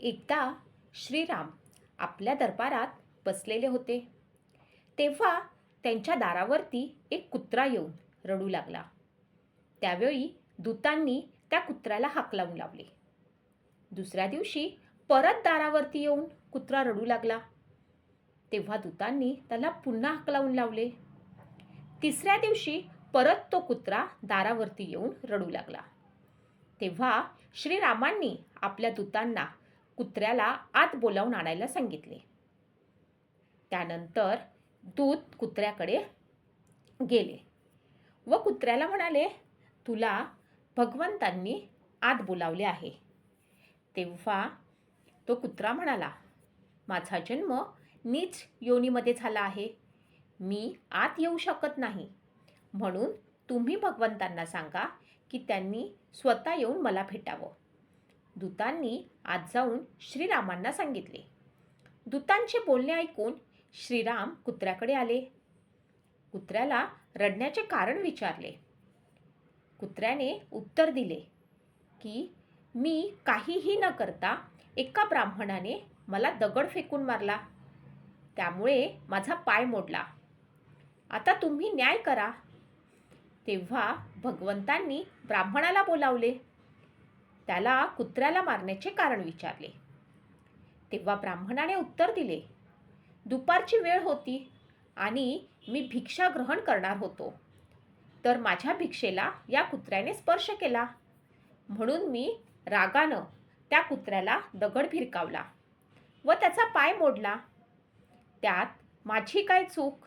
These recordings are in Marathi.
एकदा श्रीराम आपल्या दरबारात बसलेले होते. तेव्हा त्यांच्या दारावरती एक कुत्रा येऊन रडू लागला. त्यावेळी दूतांनी त्या कुत्र्याला हाक लावून लावले. दुसऱ्या दिवशी परत दारावरती येऊन कुत्रा रडू लागला. तेव्हा दूतांनी त्याला पुन्हा हाक लावून लावले. तिसऱ्या दिवशी परत तो कुत्रा दारावरती येऊन रडू लागला. तेव्हा श्रीरामांनी आपल्या दूतांना कुत्र्याला आत बोलावून आणायला सांगितले. त्यानंतर दूत कुत्र्याकडे गेले व कुत्र्याला म्हणाले तुला भगवंतांनी आत बोलावले आहे. तेव्हा तो कुत्रा म्हणाला माझा जन्म नीच योनीमध्ये झाला आहे. मी आत येऊ शकत नाही. म्हणून तुम्ही भगवंतांना सांगा की त्यांनी स्वतः येऊन मला भेटावं. दूतांनी आत जाऊन श्रीरामांना सांगितले. दूतांचे बोलणे ऐकून श्रीराम कुत्र्याकडे आले. कुत्र्याला रडण्याचे कारण विचारले. कुत्र्याने उत्तर दिले की मी काहीही न करता एका ब्राह्मणाने मला दगड फेकून मारला. त्यामुळे माझा पाय मोडला. आता तुम्ही न्याय करा. तेव्हा भगवंतांनी ब्राह्मणाला बोलावले. त्याला कुत्र्याला मारण्याचे कारण विचारले. तेव्हा ब्राह्मणाने उत्तर दिले दुपारची वेळ होती आणि मी भिक्षा ग्रहण करणार होतो. तर माझ्या भिक्षेला या कुत्र्याने स्पर्श केला. म्हणून मी रागानं त्या कुत्र्याला दगड भिरकावला व त्याचा पाय मोडला. त्यात माझी काय चूक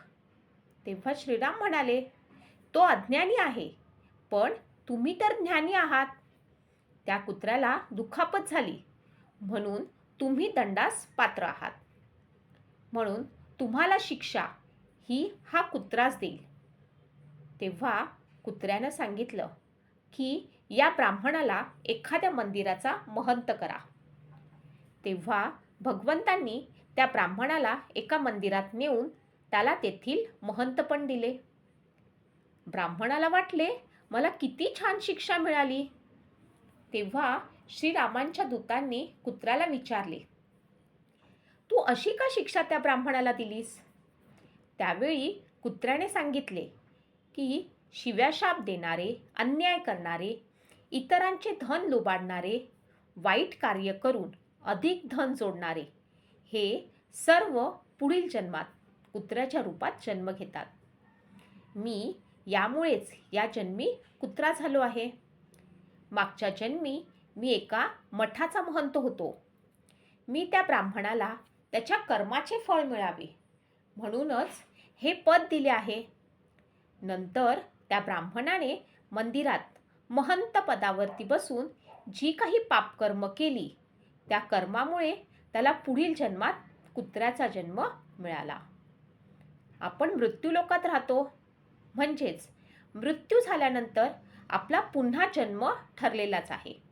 तेव्हा श्रीराम म्हणाले तो अज्ञानी आहे पण तुम्ही तर ज्ञानी आहात. त्या कुत्र्याला दुखापत झाली. म्हणून तुम्ही दंडास पात्र आहात. म्हणून तुम्हाला शिक्षा ही हा कुत्राच देईल. तेव्हा कुत्र्यानं सांगितलं की या ब्राह्मणाला एखाद्या मंदिराचा महंत करा. तेव्हा भगवंतांनी त्या ब्राह्मणाला एका मंदिरात नेऊन त्याला तेथील महंत पण दिले. ब्राह्मणाला वाटले मला किती छान शिक्षा मिळाली. तेव्हा श्रीरामांच्या दूतांनी कुत्र्याला विचारले तू अशी का शिक्षा त्या ब्राह्मणाला दिलीस? त्यावेळी कुत्र्याने सांगितले की शिव्याशाप देणारे अन्याय करणारे इतरांचे धन लुबाडणारे वाईट कार्य करून अधिक धन जोडणारे हे सर्व पुढील जन्मात कुत्र्याच्या रूपात जन्म घेतात. मी यामुळेच या जन्मी कुत्रा झालो आहे. मागच्या जन्मी मी एका मठाचा महंत होतो. मी त्या ब्राह्मणाला त्याच्या कर्माचे फळ मिळावे. म्हणूनच हे पद दिले आहे. नंतर त्या ब्राह्मणाने मंदिरात महंत पदावरती बसून जी काही पापकर्म केली त्या कर्मामुळे त्याला पुढील जन्मात कुत्र्याचा जन्म मिळाला. आपण मृत्यूलोकात राहतो. म्हणजेच मृत्यू झाल्यानंतर आपला पुन्हा जन्म ठरलेलाच आहे.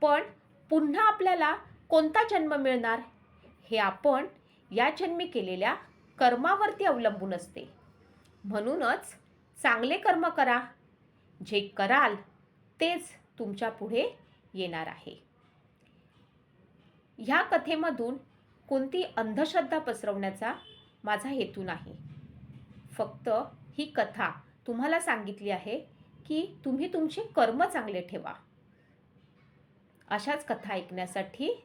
पण पुन्हा आपल्याला कोणता जन्म मिळणार? हे आपण या जन्मी केलेल्या कर्मावरती अवलंबून असते. म्हणूनच चांगले कर्म करा. जे कराल तेच तुमच्यापुढे येणार आहे. ह्या कथेमधून कोणती अंधश्रद्धा पसरवण्याचा माझा हेतू नाही. फक्त ही कथा तुम्हाला सांगितली आहे. की तुम्ही तुमचे कर्म चांगले ठेवा. अशाच कथा ऐकण्यासाठी